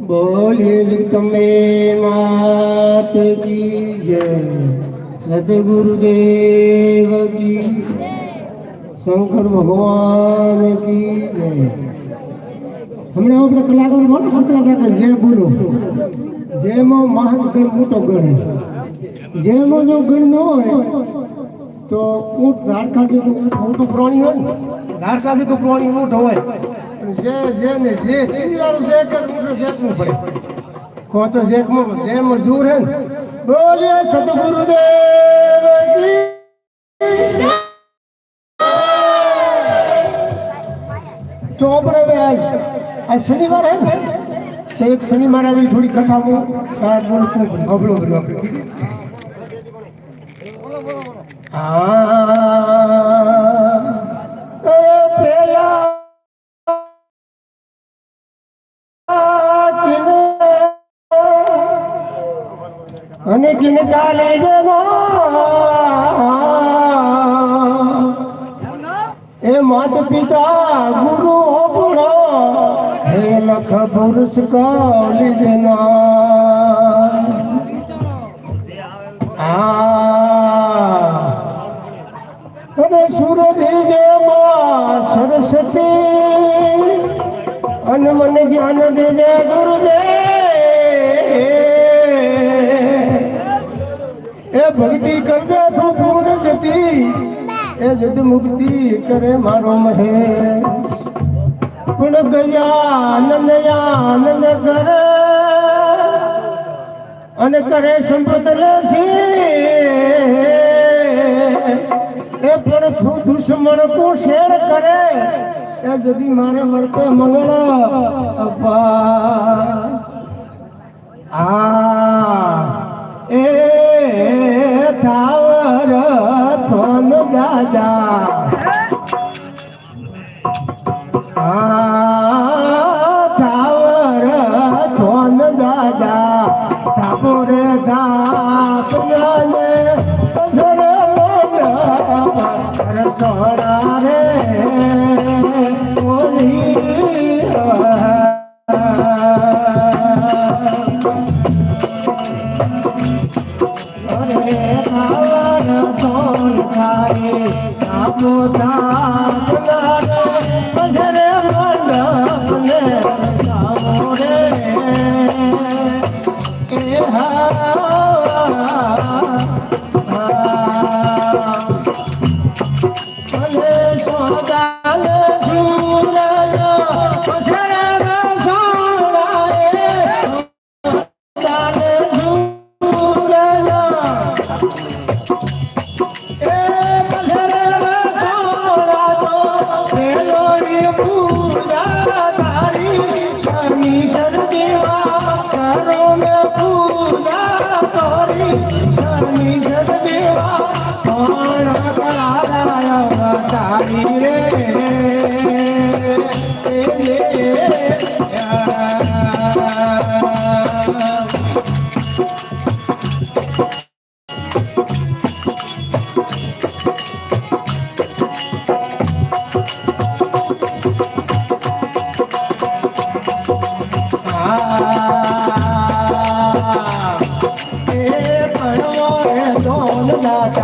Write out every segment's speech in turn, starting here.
બોલીએ જ તમે માત કી જય સદગુરુદેવ કી શંકર ભગવાન કી જય. હમણાં આપણે કલાકાર મોટો કરતા હતા કે જય બોલો. જેમાં મહાન ગણ મોટો ગણ. જેમાં જો ગણ ન હોય, તો ઊંટ ઝાડ તો મોટું પ્રાણી હોય ને. ઝાડ તો પ્રાણી ઊંટ હોય. જે જે ને જે ત્રીજી વાર જે કે ઊંટ જેટલું પડે. કો તો જેકમાં જે મજૂર હે ને. બોલીએ સદગુરુદેવ કી હવે આજ આ શનિવાર હે ને. તો એક શનિ મહારાજની થોડી કથા હું સાહેબ બોલું ખૂબ હબળો બધો અરે અને કિન ચાલે જનો એ માત પિતા ગુરુ ઓપણો હે લખ પુરુષ કોલી જના અરે સુરજ જેવા સરસ્વતી. અને મને જ્ઞાન દેજે ગુરુદેવ. એ ભક્તિ કરજે તું પૂર્ણ જતી. એ જદ મુક્તિ કરે મારો મહે પણ ગયા આનંદ આનંદ કરે. અને કરે સંપત લેસી એ પણ તું દુશ્મન કો શેર કરે. એ જદી મારે મળતે મંગળ અપા આ એ nada.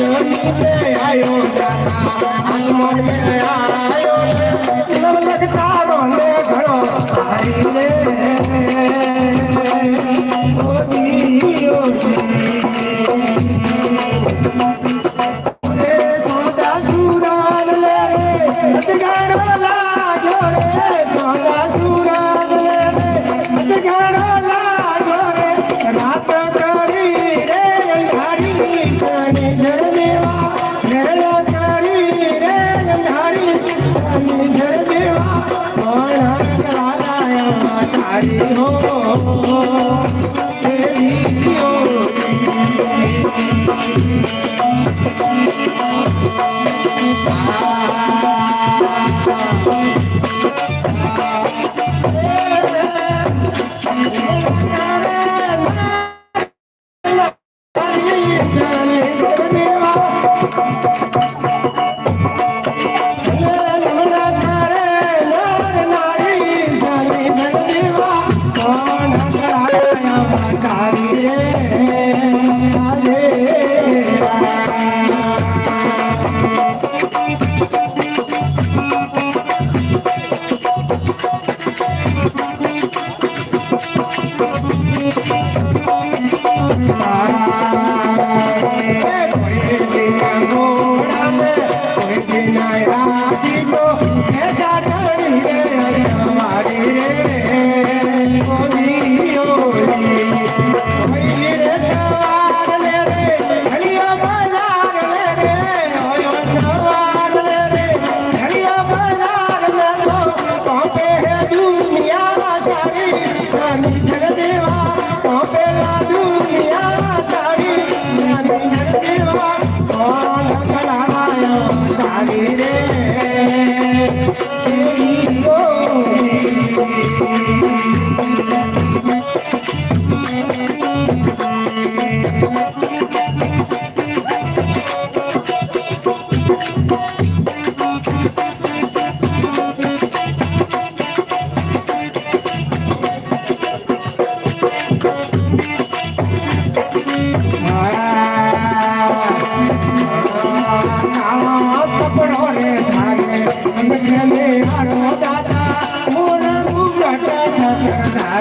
રાત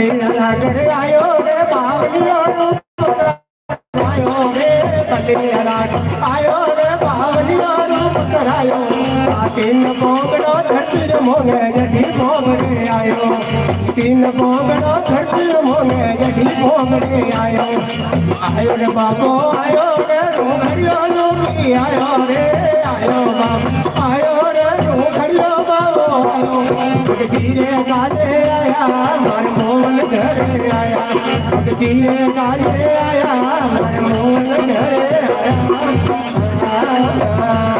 પલ્લીના તીન પોગડો ધરતીર મોને જઠી પોગડે આયો તીન પોગડો ધરતીર મોને જડી પોગડે આયો આયો રે બાપો આયો રે રૂઘડિયો લુકી આયો રે આયો બાપ આયો રે રૂઘડિયો બાબો આયો ધીરે કાજે આયા માર મોહન ઘરે આયા ધીરે કાજે આયા માર મોહન ઘરે આયા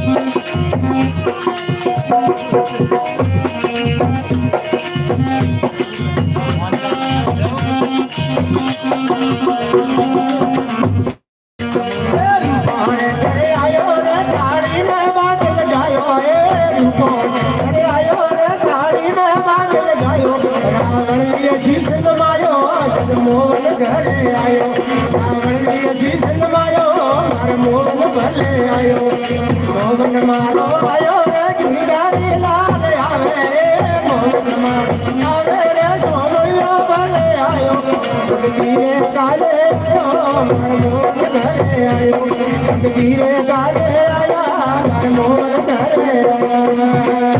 Música મોહન મારો આયો રે ગીરારી લાલ આવે મોહન મારો આવે રે સોમયો ભલે આયો ગીરે કાલે મોહન ઘરે આયો ગીરે કાલે આયા મોહન ઘરે આયા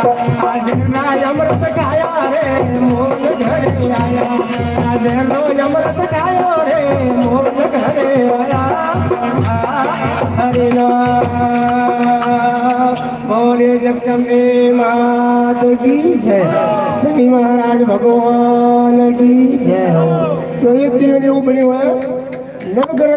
અમૃત ગાયા રે મોર ઘરે આયા આજનો અમૃત ગાયો રે મોર ઘરે આયા હરે રામ બોલે જગદંબે માત કી જય શ્રી મહારાજ ભગવાન કી જય તો એક દિવસ એવું બન્યું હોય નવગ્રહ